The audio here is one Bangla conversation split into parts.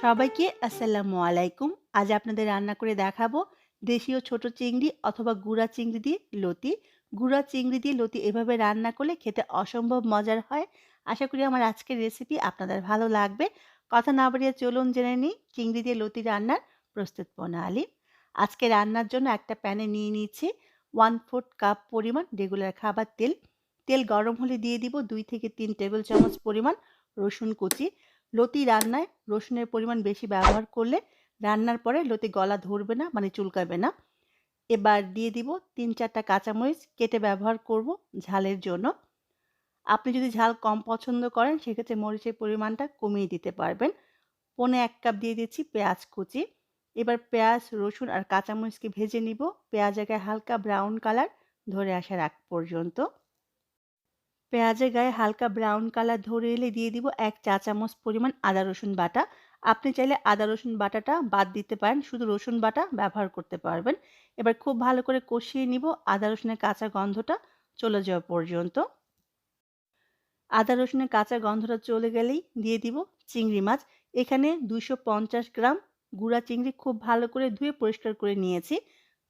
সবাইকে আসসালামু আলাইকুম। আজ আপনাদের রান্না করে দেখাবো দেশীয় ছোট চিংড়ি অথবা গুঁড়া চিংড়ি দিয়ে লতি। গুঁড়া চিংড়ি দিয়ে লতি এভাবে রান্না করলে খেতে অসম্ভব মজার হয়। আশা করি আমার আজকের রেসিপি আপনাদের ভালো লাগবে। কথা না বাড়িয়ে চলুন জেনে নিই চিংড়ি দিয়ে লতি রান্নার প্রস্তুত প্রণালী। আজকে রান্নার জন্য একটা প্যানে নিয়ে নিচ্ছি 1/4 কাপ পরিমাণ রেগুলার খাবার তেল। তেল গরম হলে দিয়ে দিব দুই থেকে তিন টেবিল চামচ পরিমাণ রসুন কুচি। লতি রান্নায় রসুনের পরিমাণ বেশি ব্যবহার করলে রান্নার পরে লতি গলা ধরবে না মানে চুলকাবে না। এবার দিয়ে দিব তিন চারটা কাঁচামরিচ, কেটে ব্যবহার করব ঝালের জন্য। আপনি যদি ঝাল কম পছন্দ করেন, সেক্ষেত্রে মরিচের পরিমাণটা কমিয়ে দিতে পারবেন। পনে এক কাপ দিয়ে দিচ্ছি পেঁয়াজ কুচি। এবার পেঁয়াজ, রসুন আর কাঁচামরিচকে ভেজে নিব। পেঁয়াজ গায়ে হালকা ব্রাউন কালার ধরে আসার আগ পর্যন্ত। পেঁয়াজের গায়ে হালকা ব্রাউন কালার ধরে এলে দিয়ে দিব এক চা চামচ পরিমাণ আদা রসুন বাটা। আপনি চাইলে আদা রসুন বাটাটা বাদ দিতে পারেন, শুধু রসুন বাটা ব্যবহার করতে পারবেন। এবার খুব ভালো করে কষিয়ে নিব আদা রসুনের কাঁচা গন্ধটা চলে যাওয়া পর্যন্ত। আদা রসুনের কাঁচা গন্ধটা চলে গেলেই দিয়ে দিব চিংড়ি মাছ। এখানে দুশো গ্রাম গুঁড়া চিংড়ি খুব ভালো করে ধুয়ে পরিষ্কার করে নিয়েছি।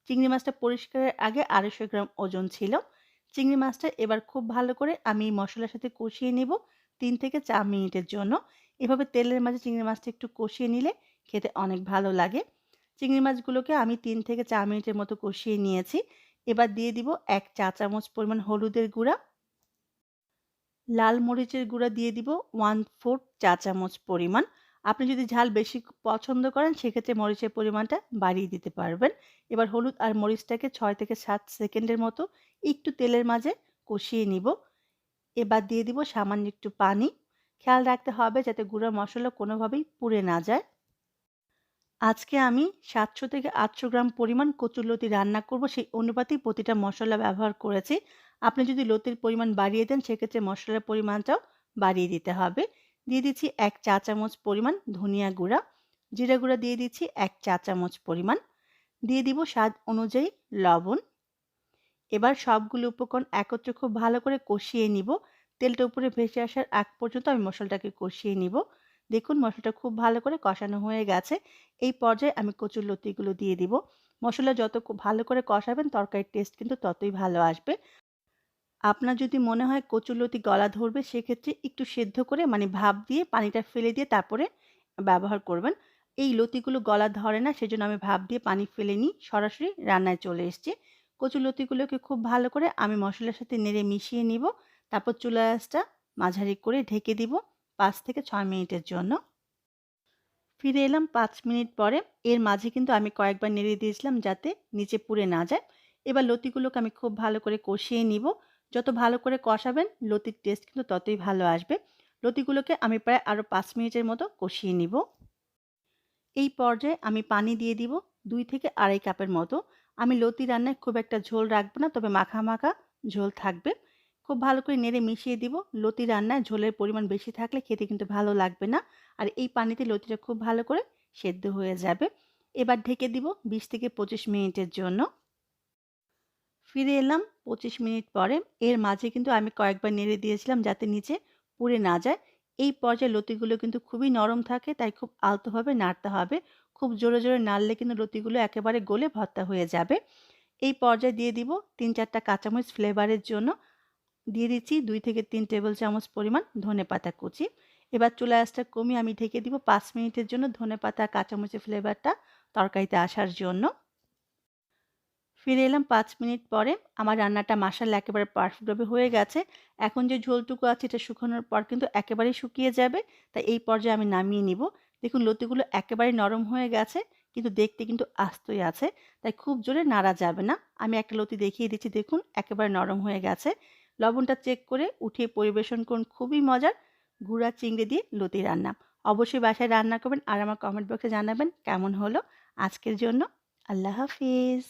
চিংড়ি মাছটা পরিষ্কারের আগে আড়াইশো গ্রাম ওজন ছিল। চিংড়ি মাছটা এবার খুব ভালো করে আমি মশলার সাথে কষিয়ে নেব তিন থেকে চার মিনিটের জন্য। এভাবে তেলের মাঝে চিংড়ি মাছটা একটু কষিয়ে নিলে খেতে অনেক ভালো লাগে। চিংড়ি মাছগুলোকে আমি তিন থেকে চার মিনিটের মতো কষিয়ে নিয়েছি। এবার দিয়ে দিব এক চা চামচ পরিমাণ হলুদের গুঁড়া। লাল মরিচের গুঁড়া দিয়ে দিব ওয়ান ফোর্থ চা চামচ পরিমাণ। আপনি যদি ঝাল বেশি পছন্দ করেন, সেক্ষেত্রে মরিচের পরিমাণটা বাড়িয়ে দিতে পারবেন। এবার হলুদ আর মরিচটাকে ছয় থেকে সাত সেকেন্ডের মতো একটু তেলের মাঝে কষিয়ে নিব। এবার দিয়ে দিব সামান্য একটু পানি। খেয়াল রাখতে হবে যাতে গুঁড়া মশলা কোনোভাবেই পুড়ে না যায়। আজকে আমি সাতশো থেকে আটশো গ্রাম পরিমাণ কচুর লতি রান্না করব। সেই অনুপাতেই প্রতিটা মশলা ব্যবহার করেছি। আপনি যদি লতির পরিমাণ বাড়িয়ে দেন, সেক্ষেত্রে মশলার পরিমাণটাও বাড়িয়ে দিতে হবে। দিয়ে দিচ্ছি এক চা চামচ পরিমাণ ধনিয়া গুঁড়া। জিরা গুঁড়া দিয়ে দিচ্ছি এক চা চামচ পরিমাণ। দিয়ে দিব স্বাদ অনুযায়ী লবণ। এবার সবগুলো উপকরণ একত্রে খুব ভালো করে কষিয়ে নিব। তেলটা উপরে ভেসে আসার আগ পর্যন্ত আমি মশলাটাকে কষিয়ে নিব। দেখুন মশলাটা খুব ভালো করে কষানো হয়ে গেছে। এই পর্যায়ে আমি কচুর লতিগুলো দিয়ে দিব। মশলা যত ভালো করে কষাবেন তরকারির টেস্ট কিন্তু ততই ভালো আসবে। আপনার যদি মনে হয় কচুরলতি গলা ধরবে, সেক্ষেত্রে একটু সেদ্ধ করে মানে ভাপ দিয়ে পানিটা ফেলে দিয়ে তারপরে ব্যবহার করবেন। এই লতিগুলো গলা ধরে না, সেজন্য আমি ভাপ দিয়ে পানি ফেলে নিই। সরাসরি রান্নায় চলে এসছি। কচু লতিগুলোকে খুব ভালো করে আমি মশলার সাথে নেড়ে মিশিয়ে নিব। তারপর চুলা মাঝারি করে ঢেকে দিব পাঁচ থেকে ছয় মিনিটের জন্য। ফিরে এলাম পাঁচ মিনিট পরে। এর মাঝে কিন্তু আমি কয়েকবার নেড়ে দিয়েছিলাম যাতে নিচে পুড়ে না যায়। এবার লতিগুলোকে আমি খুব ভালো করে কষিয়ে নিব। যত ভালো করে কষাবেন, লতির টেস্ট কিন্তু ততই ভালো আসবে। লতিগুলোকে আমি প্রায় আরও পাঁচ মিনিটের মতো কষিয়ে নিব। এই পর্যায়ে আমি পানি দিয়ে দিব দুই থেকে আড়াই কাপের মতো। আমি লতি রান্নায় খুব একটা ঝোল রাখব না, তবে মাখা মাখা ঝোল থাকবে। খুব ভালো করে নেড়ে মিশিয়ে দিব। লতি রান্নায় ঝোলের পরিমাণ বেশি থাকলে খেতে কিন্তু ভালো লাগবে না। আর এই পানিতে লতিটা খুব ভালো করে সেদ্ধ হয়ে যাবে। এবার ঢেকে দিব বিশ থেকে পঁচিশ মিনিটের জন্য। ফিরে এলাম পঁচিশ মিনিট পরে। এর মাঝে কিন্তু আমি কয়েকবার নেড়ে দিয়েছিলাম যাতে নিচে পুড়ে না যায়। এই পর্যায়ে লতিগুলো কিন্তু খুবই নরম থাকে, তাই খুব আলতোভাবে নাড়তে হবে। খুব জোরে জোরে নাড়লে কিন্তু লতিগুলো একেবারে গলে ভর্তা হয়ে যাবে। এই পর্যায়ে দিয়ে দিব তিন চারটা কাঁচামরিচ ফ্লেভারের জন্য। দিয়ে দিচ্ছি দুই থেকে তিন টেবিল চামচ পরিমাণ ধনে পাতা কুচি। এবার চুলা আঁচটা কমিয়ে আমি ঢেকে দিব পাঁচ মিনিটের জন্য ধনে পাতা কাঁচামরিচের ফ্লেভারটা তরকারিতে আসার জন্য। ফিরে এলাম পাঁচ মিনিট পরে। আমার রান্নাটা মাসাল একেবারে পারফেক্টভাবে হয়ে গেছে। এখন যে ঝোলটুকু আছে এটা শুকানোর পর কিন্তু একেবারেই শুকিয়ে যাবে। তাই এই পর্যায়ে আমি নামিয়ে নিব। দেখুন লতিগুলো একেবারে নরম হয়ে গেছে, কিন্তু দেখতে কিন্তু আস্তই আছে। তাই খুব জোরে নাড়া যাবে না। আমি একটা লতি দেখিয়ে দিচ্ছি, দেখুন একেবারে নরম হয়ে গেছে। লবণটা চেক করে উঠিয়ে পরিবেশন করুন, খুবই মজার। গুঁড়া চিংড়ি দিয়ে লতি রান্না। অবশ্যই বাসায় রান্না করবেন আর আমার কমেন্ট বক্সে জানাবেন কেমন হলো। আজকের জন্য আল্লাহ হাফিজ।